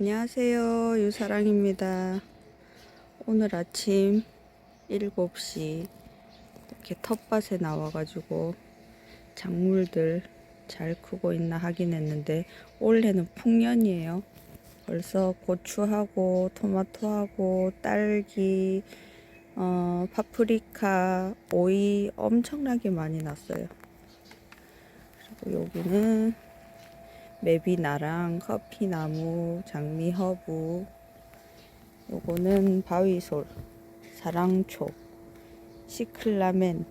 안녕하세요. 유사랑입니다. 오늘 아침 7시 이렇게 텃밭에 나와가지고 작물들 잘 크고 있나 확인했는데 올해는 풍년이에요. 벌써 고추하고 토마토하고 딸기, 어, 파프리카, 오이 엄청나게 많이 났어요. 그리고 여기는 메비나랑 커피나무, 장미허브, 요거는 바위솔, 사랑초, 시클라멘,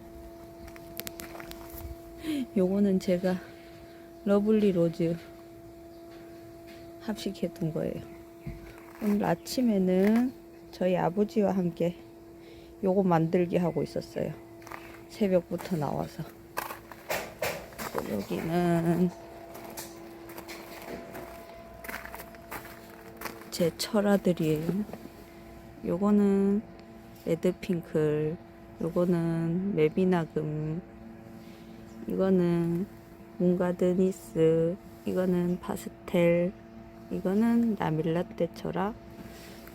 요거는 제가 러블리 로즈 합식해둔 거예요. 오늘 아침에는 저희 아버지와 함께 요거 만들기 하고 있었어요. 새벽부터 나와서. 여기는 제 철아들이에요. 요거는 레드핑클, 요거는 메비나금, 이거는 몽가드니스, 이거는 파스텔, 이거는 라밀라떼 철아,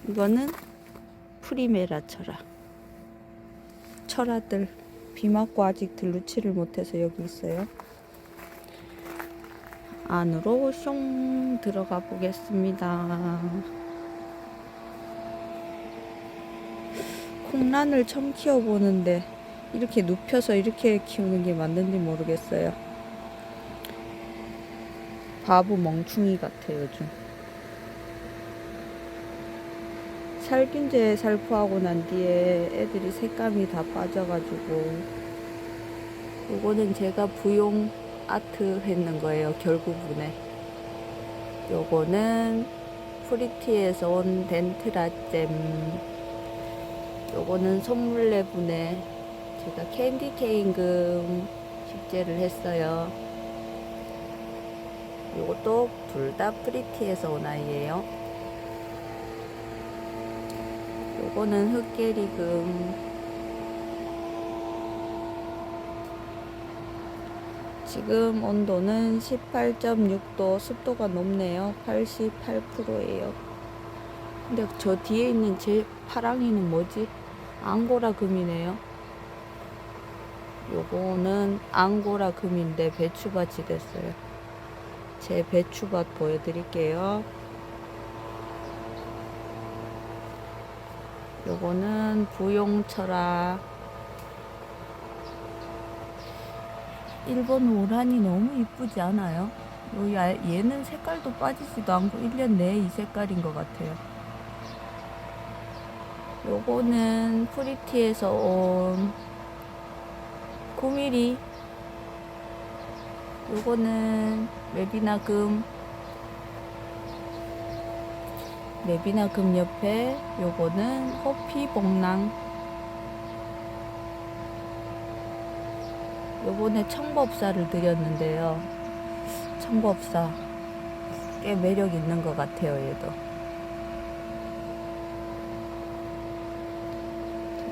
이거는 프리메라 철아. 철아들 비 맞고 아직 들루치를 못해서 여기 있어요. 안으로 숑 들어가 보겠습니다. 콩란을 처음 키워보는데 이렇게 눕혀서 이렇게 키우는 게 맞는지 모르겠어요. 바보 멍충이 같아요, 요즘. 살균제 살포하고 난 뒤에 애들이 색감이 다 빠져가지고 요거는 제가 부용 아트 했는 거예요 결국분에. 요거는 프리티에서 온 덴트라잼. 요거는 손물레분에 제가 캔디 케인금 식재를 했어요. 요것도 둘 다 프리티에서 온 아이예요. 요거는 흑계리금 지금 온도는 18.6도, 습도가 높네요. 88%예요. 근데 저 뒤에 있는 제 파랑이는 뭐지? 앙고라 금이네요. 요거는 앙고라 금인데 배추밭이 됐어요. 제 배추밭 보여드릴게요. 요거는 부용철아 일본 오란이 너무 이쁘지 않아요? 얘는 색깔도 빠지지도 않고 1년 내에 이 색깔인 것 같아요. 요거는 프리티에서 온 9mm 요거는 메비나금 메비나금 옆에 요거는 호피 봉랑 요번에 청법사를 드렸는데요. 청법사 꽤 매력 있는 것 같아요, 얘도.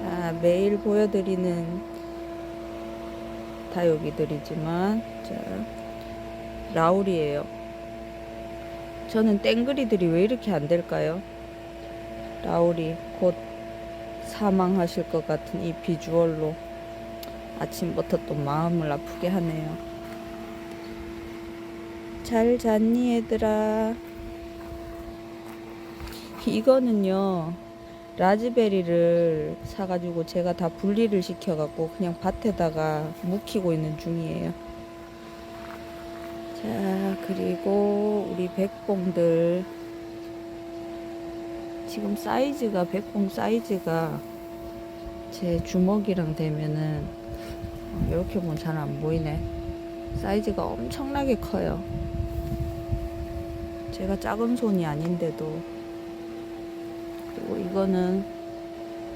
자, 매일 보여드리는 다육이들이지만, 자, 라울이에요. 저는 땡그리들이 왜 이렇게 안 될까요? 라울이 곧 사망하실 것 같은 이 비주얼로. 아침부터 또 마음을 아프게 하네요. 잘 잤니 얘들아? 이거는요 라즈베리를 사가지고 제가 다 분리를 시켜갖고 그냥 밭에다가 묵히고 있는 중이에요. 자 그리고 우리 백봉들 지금 사이즈가 백봉 사이즈가 제 주먹이랑 되면은 이렇게 보면 잘 안 보이네. 사이즈가 엄청나게 커요. 제가 작은 손이 아닌데도. 그리고 이거는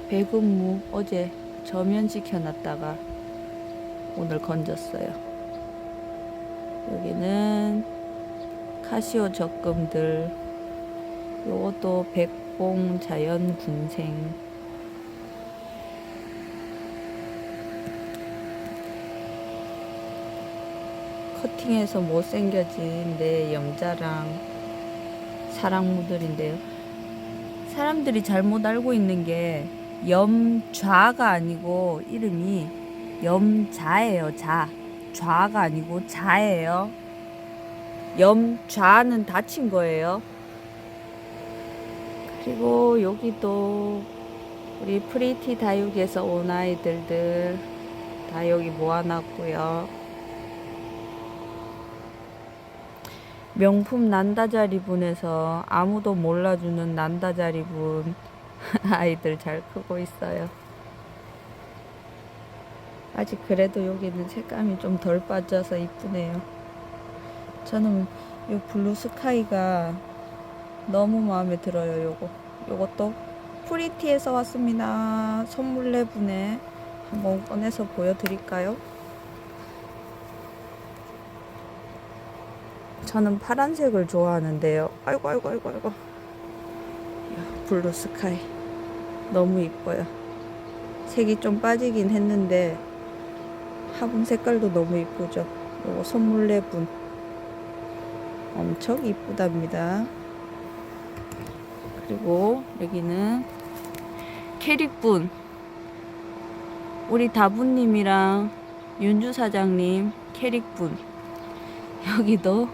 배근무 어제 저면시켜 놨다가 오늘 건졌어요. 여기는 카시오 적금들. 요것도 백봉 자연 군생. 커팅해서 못생겨진 내 염자랑 사랑무들인데요. 사람들이 잘못 알고 있는 게 염좌가 아니고 이름이 염자예요. 자. 좌가 아니고 자예요. 염좌는 다친 거예요. 그리고 여기도 우리 프리티 다육에서 온 아이들들 다 여기 모아놨고요. 명품 난다자리분에서 아무도 몰라주는 난다자리분 아이들 잘 크고 있어요. 아직 그래도 여기는 색감이 좀 덜 빠져서 이쁘네요. 저는 이 블루 스카이가 너무 마음에 들어요. 요거 요것도 프리티에서 왔습니다. 선물내 분에 한번 꺼내서 보여드릴까요? 저는 파란색을 좋아하는데요. 아이고 아이고 아이고 아이고. 블루 스카이 너무 이뻐요. 색이 좀 빠지긴 했는데 화분 색깔도 너무 이쁘죠. 요거 선물내 분 엄청 이쁘답니다. 그리고 여기는 캐릭분 우리 다부님이랑 윤주 사장님 캐릭분 여기도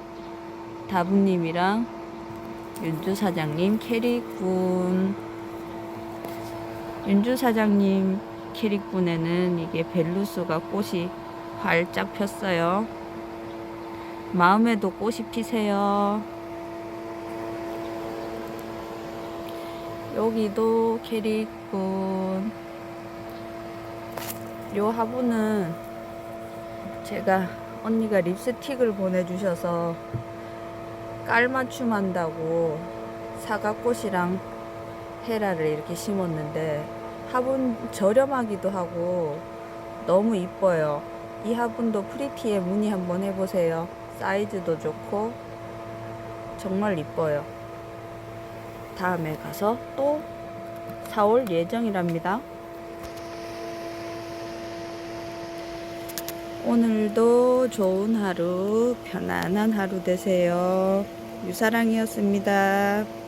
다부님이랑 윤주 사장님 캐릭분 윤주 사장님 캐릭분에는 이게 벨루스가 꽃이 활짝 폈어요. 마음에도 꽃이 피세요. 여기도 캐릭분. 요 화분은 제가 언니가 립스틱을 보내주셔서 깔맞춤 한다고 사과꽃이랑 헤라를 이렇게 심었는데 화분 저렴하기도 하고 너무 이뻐요. 이 화분도 프리티에 문의 한번 해보세요. 사이즈도 좋고 정말 이뻐요. 다음에 가서 또 사올 예정이랍니다. 오늘도 좋은 하루, 편안한 하루 되세요. 유사랑이었습니다.